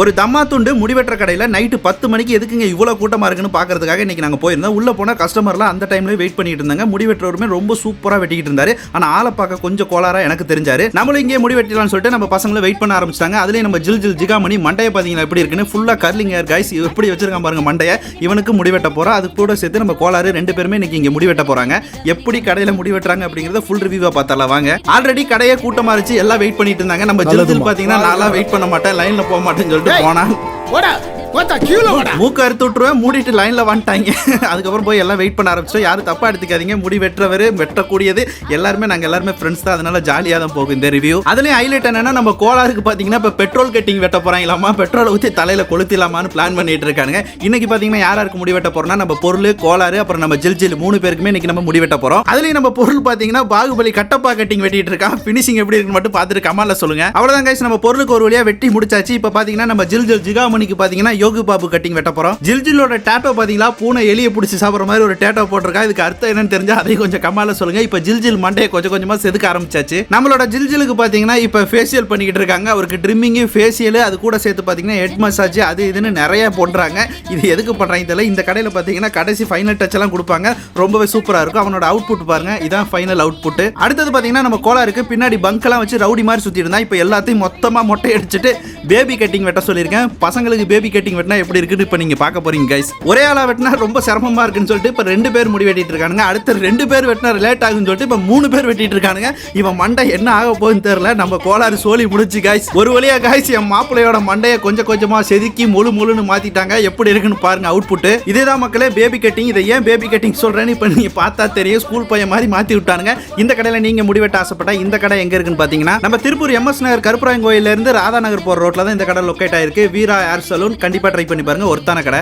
ஒரு தம்மா துண்டு முடிவெட்டுற கடையில் நைட்டு பத்து மணிக்கு எதுக்குங்க இவ்வளோ கூட்டமாக இருக்குன்னு பார்க்கறதுக்காக இன்னைக்கு நாங்கள் போயிருந்தோம். உள்ளே போனால் கஸ்டமர்லாம் அந்த டைம்ல வெயிட் பண்ணிட்டு இருந்தாங்க. முடிவெட்டுறவருமே ரொம்ப சூப்பராக வெட்டிக்கிட்டு இருந்தாரு. ஆனால் ஆளை பார்க்க கொஞ்சம் கோளாரா எனக்கு தெரிஞ்சாரு. நம்மளும் இங்கே முடி வெட்டலாம்னு சொல்லிட்டு நம்ம பசங்களை வெயிட் பண்ண ஆரம்பிச்சிட்டாங்க. அதுலேயும் நம்ம ஜில் ஜில் ஜிகாமணி மண்டையை பார்த்தீங்கன்னா எப்படி இருக்குன்னு ஃபுல்லாக கர்லிங் ஹேர் கைஸ் எப்படி வச்சிருக்கான் பாருங்க மண்டையை. இவனுக்கு முடிவெட்ட போகிறோம் அது கூட சேர்த்து நம்ம கோளாறு ரெண்டு பேருமே இன்னைக்கு இங்கே முடிவெட்ட போகிறாங்க எப்படி கடையில் முடிவெட்டுறாங்க அப்படிங்கிறத ஃபுல் ரிவ்யூவாக பார்த்தால வாங்க. ஆல்ரெடி கடையே கூட்டமாக இருந்துச்சு எல்லாம் வெயிட் பண்ணிட்டு இருந்தாங்க. நம்ம ஜில் ஜில் பார்த்தீங்கன்னா நான்லாம் வெயிட் பண்ண மாட்டேன். லைனில் போக மாட்டேன்னு சொல்லிட்டு டேய். போனா போடா பார்த்தா கியூல மூக்க அறுத்து விட்டுருவேன் மூடிட்டு லைன்ல வந்துட்டாங்க. அதுக்கப்புறம் போய் எல்லாம் வெயிட் பண்ண ஆரம்பிச்சோம். யாரும் தப்பா எடுத்துக்காதீங்க முடி வெட்டுறவர் வெட்டக்கூடியது. எல்லாருமே நாங்க எல்லாருமே ஃப்ரெண்ட்ஸ் தான். அதனால ஜாலியா தான் போகும் இந்த ரிவ்யூ அதுலயும் ஹைலைட் என்னன்னா நம்ம கோளாருக்கு பாத்தீங்கன்னா இப்ப பெட்ரோல் கட்டிங் வெட்ட போறாங்களாமா? பெட்ரோல் ஊத்தி தலையில கொளுத்திலாமான்னு பிளான் பண்ணிட்டு இருக்காங்க இன்னைக்கு பாத்தீங்கன்னா யார் யாருக்கு முடி வெட்ட போறோம்னா நம்ம பொருள் கோளாறு அப்புறம் நம்ம ஜில் ஜில் மூணு பேருக்குமே இன்னைக்கு நம்ம முடி வெட்ட போறோம். அதுலயும் நம்ம பொருள் பாத்தீங்கன்னா பாகுபலி கட்டப்பா கட்டிங் வெட்டிட்டு இருக்கான் பினிஷிங் எப்படி இருக்குன்னு மட்டும் பாத்துட்டு கமால சொல்லுங்க. அவ்வளவுதான் கைஸ் நம்ம பொருளுக்கு ஒரு வழியா வெட்டி முடிச்சாச்சு. இப்ப பாத்தீங்கன்னா நம்ம ஜில் ஜில் ஜிகாமணிக்கு பாத்தீங்கன்னா யோகு பாபு கட்டிங் வெட்ட போறோம். ஜில் ஜில்லோட டேட்டோ பாத்தீங்களா? பூனை எலியை பிடிச்சி சாப்பிட்ற மாதிரி ஒரு டேட்டோ போட்டிருக்கா. இதுக்கு அர்த்தம் என்னன்னு தெரிஞ்சா அதை கொஞ்சம் கமால சொல்லுங்க. இப்ப ஜில் ஜில் மண்டையை கொஞ்சம் கொஞ்சமா செதுக்க ஆரம்பிச்சாச்சு. நம்மளோட ஜில் ஜிலுக்கு பாத்தீங்கன்னா இப்ப ஃபேஷியல் பண்ணிக்கிட்டு இருக்காங்க. அவருக்கு ட்ரிம்மிங்கு ஃபேஷியல் அது கூட சேர்த்து பாத்தீங்கன்னா ஹெட் மசாஜ் அது இதுன்னு நிறைய பண்ணுறாங்க இது எதுக்கு பண்றாங்க தெரியல. இந்த கடையில பாத்தீங்கன்னா கடைசி ஃபைனல் டச் எல்லாம் கொடுப்பாங்க. ரொம்பவே சூப்பரா இருக்கும். அவனோட அவுட்புட் பாருங்க. இதான் ஃபைனல் அவுட்புட் அடுத்தது பாத்தீங்கன்னா நம்ம கோலாருக்கு பின்னாடி பங்க் வச்சு ரவுடி மாதிரி சுத்தி இருந்தா இப்போ எல்லாத்தையும் மொத்தமா மொட்டை அடிச்சுட்டு பேபி கட்டிங் வெட்ட சொல்லியிருக்கேன். பசங்களுக்கு பேபி கட்டிங் வெட்டினா எப்படி இருக்குன்னு இப்போ நீங்க பார்க்க போறீங்க கைஸ் ஒரே ஆளா வெட்டினா ரொம்ப சிரமமா இருக்குன்னு சொல்லிட்டு இப்போ ரெண்டு பேர் முடி வெட்டிட்டு இருக்கானுங்க. அடுத்த ரெண்டு பேர் வெட்டினா லேட் ஆகுன்னு சொல்லிட்டு இப்போ மூணு பேர் வெட்டிட்டு இருக்கானுங்க. இவன் மண்டை என்ன ஆக போகுதுன்னு தெரியல. நம்ம கோளாறு சோழி முடிச்சு கைஸ் ஒரு வழியா கைஸ் என் மாப்பிள்ளையோட மண்டையை கொஞ்சம் கொஞ்சமா செதுக்கி முழு முழுன்னு மாத்திட்டாங்க. எப்படி இருக்குன்னு பாருங்க அவுட்புட் இதேதான் மக்களே பேபி கட்டிங் இதை ஏன் பேபி கட்டிங் சொல்றேன்னு இப்போ நீங்க பார்த்தா தெரியும். ஸ்கூல் பையன் மாதிரி மாத்தி விட்டானுங்க. இந்த கடையில நீங்க முடிவெட்ட ஆசைப்பட்டா இந்த கடை எங்க இருக்குன்னு பாத்தீங்கன்னா நம்ம திருப்பூர் எம்எஸ் நகர் கருப்பராயன் கோயிலிருந்து ராதா ராதாநகர் போற ரோட்ல தான் இந்த கடை லொக்கேட் ஆயிருக்கு. வீரா ஏர் சலூன் கண்டிப்பாக ட்ரை பண்ணி பாருங்க. ஒருத்தான கடை.